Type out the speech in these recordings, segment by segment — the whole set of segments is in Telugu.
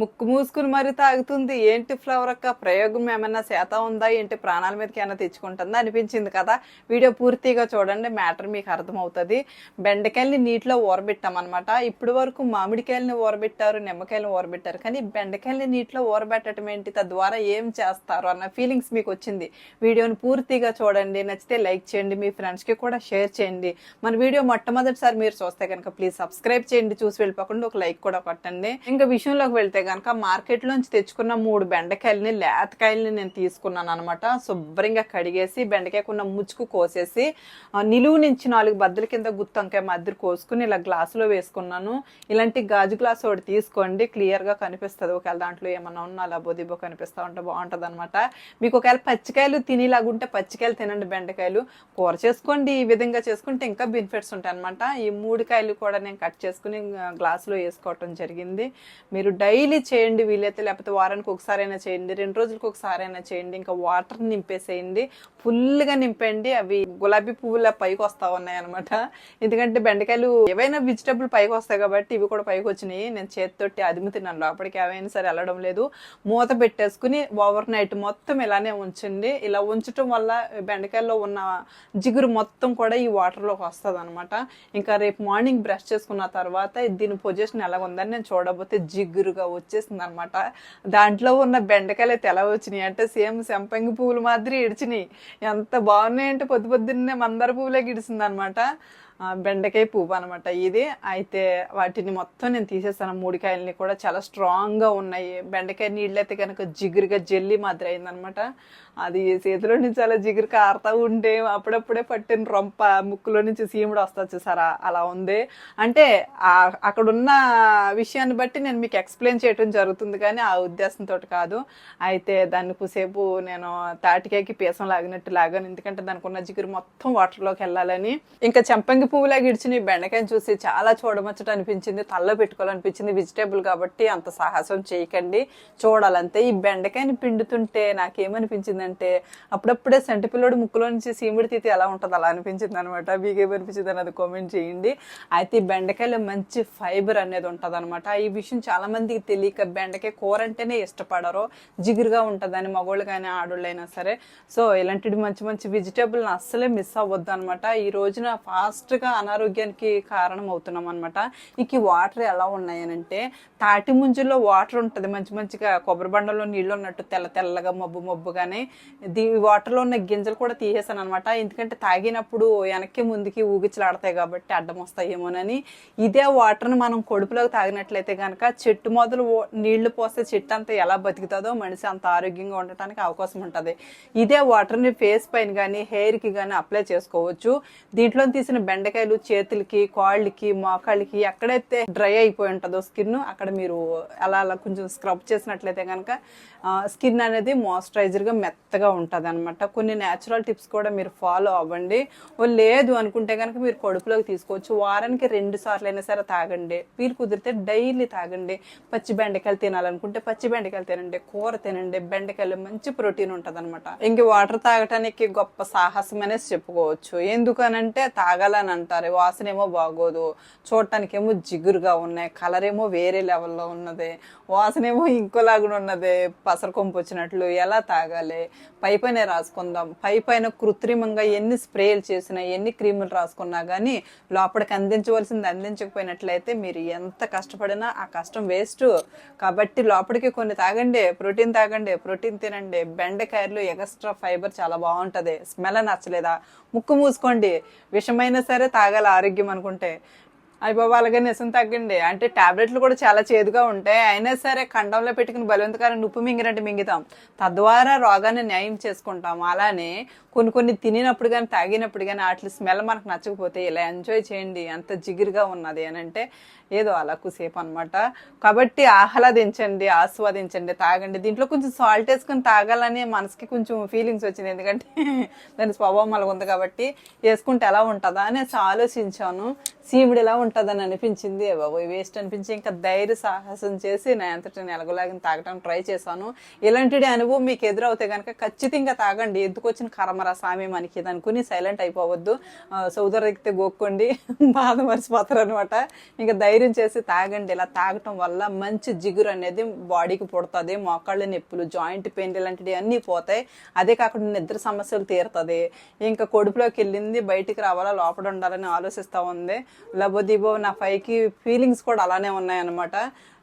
ముక్కు మూసుకుని మరి తాగుతుంది. ఏంటి ఫ్లవర్ అక్క? ప్రయోగం ఏమైనా శాత ఉందా? ఏంటి ప్రాణాల మీదకి ఏమైనా తెచ్చుకుంటుందా? అనిపించింది కదా. వీడియో పూర్తిగా చూడండి. మ్యాటర్ మీకు అర్థమవుతుంది. బెండకాయల్ని నీటిలో ఊరబెట్టామన్నమాట. ఇప్పటి వరకు మామిడికాయలని ఊరబెట్టారు నిమ్మకాయలను ఊరబెట్టారు. కానీ బెండకాయల్ని నీటిలో ఊరబెట్టడం ఏంటి? తద్వారా ఏం చేస్తారు? అన్న ఫీలింగ్స్ మీకు వచ్చింది. వీడియోని పూర్తిగా చూడండి. నచ్చితే లైక్ చేయండి. మీ ఫ్రెండ్స్కి కూడా షేర్ చేయండి. మన వీడియో మొట్టమొదటిసారి మీరు చూస్తే కనుక ప్లీజ్ సబ్స్క్రైబ్ చేయండి. చూసి వెళ్ళిపోకుండా ఒక లైక్ కూడా కొట్టండి. ఇంకా విషయంలోకి వెళ్తే కనుక మార్కెట్లోంచి తెచ్చుకున్న మూడు బెండకాయలని లేతకాయలని నేను తీసుకున్నాను అనమాట శుభ్రంగా కడిగేసి బెండకాయకున్న ముచ్చుకు కోసేసి నిలువు నుంచి నాలుగు బద్దల కింద గుత్తంకాయ మద్దరు కోసుకుని ఇలా గ్లాసులో వేసుకున్నాను. ఇలాంటి గాజు గ్లాస్ ఒకటి తీసుకోండి క్లియర్గా కనిపిస్తుంది. ఒకవేళ దాంట్లో ఏమన్నా ఉన్నా అలా బొదిబో కనిపిస్తూ ఉంటే బాగుంటుంది అనమాట మీకు ఒకవేళ పచ్చికాయలు తినేలాగుంటే పచ్చికాయలు తినండి బెండకాయలు. కూర చేసుకోండి ఈ విధంగా చేసుకుంటే ఇంకా బెనిఫిట్స్ ఉంటాయి అనమాట ఈ మూడు కాయలు కూడా నేను కట్ చేసుకుని గ్లాసులో వేసుకోవటం జరిగింది. మీరు డైలీ చేయండి వీలైతే లేకపోతే వారానికి ఒకసారైనా చేయండి రెండు రోజులకు ఒకసారైనా చేయండి ఇంకా వాటర్ నింపేసేయండి ఫుల్గా నింపండి అవి గులాబీ పువ్వుల పైకి వస్తా ఉన్నాయి అనమాట ఎందుకంటే బెండకాయలు ఏవైనా వెజిటబుల్ పైకి వస్తాయి కాబట్టి ఇవి కూడా పైకి వచ్చినాయి. నేను చేతితోటి అదిమి తిన్నాను. లోపలికి ఏవైనా సరే వెళ్ళడం లేదు. మూత పెట్టేసుకుని ఓవర్ నైట్ మొత్తం ఇలానే ఉంచండి. ఇలా ఉంచటం వల్ల బెండకాయల్లో ఉన్న జిగురు మొత్తం కూడా ఈ వాటర్లోకి వస్తుంది అనమాట ఇంకా రేపు మార్నింగ్ బ్రష్ చేసుకున్న తర్వాత దీని పొజిషన్ ఎలా ఉందని నేను చూడబోతే జిగురుగా వచ్చేసింది అనమాట దాంట్లో ఉన్న బెండకాయలు అయితే ఎలా వచ్చినాయి? అంటే సేమ్ సెంపంగి పువ్వులు మాదిరి ఇడిచినాయి ఎంత బాగున్నాయి అంటే పొద్దు పొద్దున్నే మందార పువ్వులే గిడిసింది అనమాట బెండకాయ పువ్వు అనమాట ఇది. అయితే వాటిని మొత్తం నేను తీసేస్తాను. మూడికాయలని కూడా చాలా స్ట్రాంగ్గా ఉన్నాయి. బెండకాయ నీళ్ళు అయితే కనుక జిగురుగా జల్లి మాదిరి అయిందనమాట అది చేతిలో నుంచి అలా జిగురు కారుతా ఉంటే అప్పుడప్పుడే పట్టిన రొంప ముక్కులో నుంచి సీముడు వస్తా చూసారా? అలా ఉంది. అంటే అక్కడున్న అక్కడ ఉన్న విషయాన్ని బట్టి నేను మీకు ఎక్స్ప్లెయిన్ చేయటం జరుగుతుంది కానీ ఆ ఉద్దేశంతో కాదు. అయితే దాన్ని కుసేపు నేను తాటికాయకి పీసం లాగినట్టు లాగాను ఎందుకంటే దానికి ఉన్న జిగురు మొత్తం వాటర్లోకి వెళ్ళాలని. ఇంకా చెంపంగి పువ్వులా గిడిచిన ఈ బెండకాయని చూసి చాలా చూడమచ్చట అనిపించింది. తల్లో పెట్టుకోవాలనిపించింది వెజిటేబుల్ కాబట్టి అంత సాహసం చేయకండి. చూడాలంతే. ఈ బెండకాయని పిండుతుంటే నాకేమనిపించిందంటే అప్పుడప్పుడే సంటి పిల్లోడు ముక్కులో నుంచి సీముడి తీతి ఎలా ఉంటుంది అలా అనిపించింది అనమాట మీకేమనిపించింది అన్నది కామెంట్ చేయండి. అయితే ఈ బెండకాయలో మంచి ఫైబర్ అనేది ఉంటుంది అనమాట ఈ విషయం చాలా మందికి తెలియక బెండకాయ కూర అంటేనే ఇష్టపడరు. జిగురుగా ఉంటుందని మగవాళ్ళు కానీ ఆడోళ్ళైనా సరే. సో ఇలాంటి మంచి మంచి వెజిటేబుల్ని అస్సలే మిస్ అవ్వద్దు అనమాట ఈ రోజున ఫాస్ట్ ఫాస్ట్గా అనారోగ్యానికి కారణం అవుతున్నాం అనమాట ఇక ఈ వాటర్ ఎలా ఉన్నాయనంటే తాటి ముంజుల్లో వాటర్ ఉంటుంది. మంచి మంచిగా కొబ్బరి బండలో నీళ్ళు ఉన్నట్టు తెల్ల తెల్లగా మబ్బు మబ్బుగానే దీ వాటర్లో ఉన్న గింజలు కూడా తీసేసాను అనమాట ఎందుకంటే తాగినప్పుడు వెనక్కి ముందుకి ఊగిచలాడతాయి కాబట్టి అడ్డం వస్తాయేమోనని. ఇదే వాటర్ని మనం కొడుపులోకి తాగినట్లయితే కనుక చెట్టు మొదలు నీళ్ళు పోస్తే చెట్టు అంతా ఎలా బతుకుతుందో మనిషి అంత ఆరోగ్యంగా ఉండటానికి అవకాశం ఉంటుంది. ఇదే వాటర్ని ఫేస్ పైన కానీ హెయిర్కి కానీ అప్లై చేసుకోవచ్చు. దీంట్లో తీసిన బెండకాయలు చేతులకి కాళ్ళకి మోకాళ్ళకి ఎక్కడైతే డ్రై అయిపోయి ఉంటుందో స్కిన్ అక్కడ మీరు అలా అలా కొంచెం స్క్రబ్ చేసినట్లయితే కనుక స్కిన్ అనేది మాయిశ్చరైజర్గా మెత్తగా ఉంటుంది అనమాట కొన్ని న్యాచురల్ టిప్స్ కూడా మీరు ఫాలో అవ్వండి. ఓ లేదు అనుకుంటే కనుక మీరు కడుపులోకి తీసుకోవచ్చు. వారానికి రెండు సార్లు అయినా సరే తాగండి. వీలు కుదిరితే డైలీ తాగండి. పచ్చి బెండకాయలు తినాలనుకుంటే పచ్చి బెండకాయలు తినండి. కూర తినండి. బెండకాయలు మంచి ప్రోటీన్ ఉంటుంది అనమాట ఇంక వాటర్ తాగటానికి గొప్ప సాహసం అనేసి చెప్పుకోవచ్చు. ఎందుకనంటే తాగాలని అంటారు. వాసన ఏమో బాగోదు. చూడటానికేమో జిగురుగా ఉన్నాయి. కలర్ ఏమో వేరే లెవెల్లో ఉన్నది. వాసన ఏమో ఇంకోలాగా ఉన్నది. పసర కొంపు వచ్చినట్లు ఎలా తాగాలి? పై పైన రాసుకుందాం. పై పైన కృత్రిమంగా ఎన్ని స్ప్రేలు చేసినా ఎన్ని క్రీములు రాసుకున్నా కానీ లోపలికి అందించవలసింది అందించకపోయినట్లయితే మీరు ఎంత కష్టపడినా ఆ కష్టం వేస్ట్. కాబట్టి లోపలికి కొన్ని తాగండి. ప్రోటీన్ తాగండి. ప్రోటీన్ తినండి. బెండకాయలు ఎక్స్ట్రా ఫైబర్ చాలా బాగుంటది. స్మెల్ నచ్చలేదా ముక్కు మూసుకోండి. విషమైనా సరే తాగాలి ఆరోగ్యం అనుకుంటే. అయ్యి అలాగే నిజం తగ్గండి. అంటే టాబ్లెట్లు కూడా చాలా చేదుగా ఉంటాయి. అయినా సరే ఖండంలో పెట్టుకుని బలవంతకారం ఉప్పు మింగినట్టు మింగుతాం. తద్వారా రోగాన్ని న్యాయం చేసుకుంటాం. అలానే కొన్ని కొన్ని తినినప్పుడు కానీ తాగినప్పుడు కానీ వాటి స్మెల్ మనకు నచ్చకపోతే ఇలా ఎంజాయ్ చేయండి. అంత జిగురుగా ఉన్నది అని అంటే ఏదో అలా కుసేపు అనమాట కాబట్టి ఆహ్లాదించండి ఆస్వాదించండి తాగండి. దీంట్లో కొంచెం సాల్ట్ వేసుకొని తాగాలని మనసుకి కొంచెం ఫీలింగ్స్ వచ్చింది ఎందుకంటే దాని స్వభావం అలా ఉంది కాబట్టి వేసుకుంటే ఎలా ఉంటుందా అనేసి ఆలోచించాను. సీముడు ఎలా ఉంటుందని అనిపించింది. బాబు బాబోయ్ వేస్ట్ అనిపించి ఇంకా ధైర్య సాహసం చేసి నేను అంతటి నెలగలాగిన తాగటం ట్రై చేశాను. ఇలాంటి అనుభవం మీకు ఎదురవుతే కనుక ఖచ్చితంగా తాగండి. ఎందుకు వచ్చిన కరమరా సామి మనకి ఇది అనుకుని సైలెంట్ అయిపోవద్దు. సౌదర్ ఎక్కితే గోక్కోండి. బాధ మర్చిపోతారు అనమాట ఇంకా ధైర్యం చేసి తాగండి. ఇలా తాగటం వల్ల మంచి జిగురు అనేది బాడీకి పుడుతుంది. మోకాళ్ళ నొప్పులు జాయింట్ పెయిన్ ఇలాంటివి అన్నీ పోతాయి. అదే కాకుండా నిద్ర సమస్యలు తీరుతుంది ఇంకా కొడుపులోకి వెళ్ళింది బయటికి రావాలా లోపల ఉండాలని ఆలోచిస్తూ ఉంది. లబోదిబో నా ఫైవ్కి ఫీలింగ్స్ కూడా అలానే ఉన్నాయన్నమాట.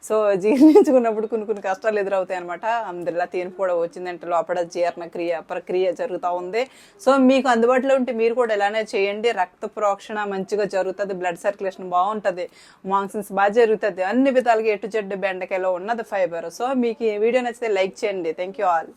సో జీర్ణించుకున్నప్పుడు కొన్ని కొన్ని కష్టాలు ఎదురవుతాయి అనమాట అందులో తీర్పు కూడా వచ్చిందంటే లోపల జీర్ణ క్రియ ప్రక్రియ జరుగుతూ ఉంది. సో మీకు అందుబాటులో ఉంటే మీరు కూడా ఇలానే చేయండి. రక్త ప్రోక్షణ మంచిగా జరుగుతుంది బ్లడ్ సర్క్యులేషన్ బాగుంటుంది మాన్సన్స్ బాగా జరుగుతుంది అన్ని విధాలుగా ఎటు చెడ్డు బెండకాయలో ఉన్నది ఫైబర్ సో మీకు ఈ వీడియో నచ్చితే లైక్ చేయండి. Thank you all